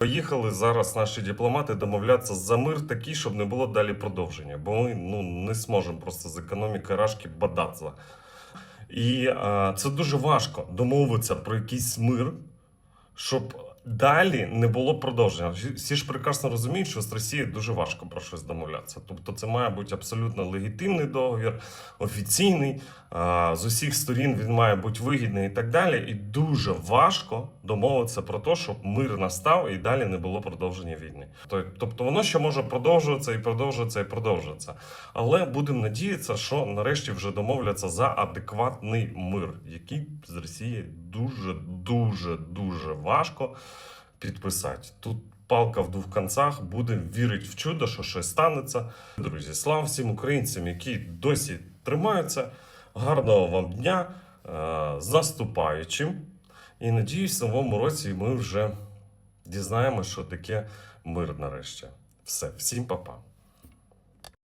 Поїхали зараз наші дипломати домовлятися за мир такий, щоб не було далі продовження, бо ми ну, не зможемо просто з економіки рашки бадатися. І а, це дуже важко домовитися про якийсь мир, щоб далі не було продовження. Всі- ж прекрасно розуміють, що з Росією дуже важко про щось домовлятися. Тобто це має бути абсолютно легітимний договір, офіційний, з усіх сторін він має бути вигідний і так далі. І дуже важко домовитися про те, щоб мир настав і далі не було продовження війни. То- Тобто воно ще може продовжуватися і продовжуватися і продовжуватися. Але будемо надіятися, що нарешті вже домовляться за адекватний мир, який з Росією дуже, дуже, дуже важко підписати. Тут палка в двох концах. Будемо вірити в чудо, що щось станеться. Друзі, слава всім українцям, які досі тримаються. Гарного вам дня е, з наступаючим. І надіюсь, в новому році ми вже дізнаємося, що таке мир нарешті. Все, всім па-па.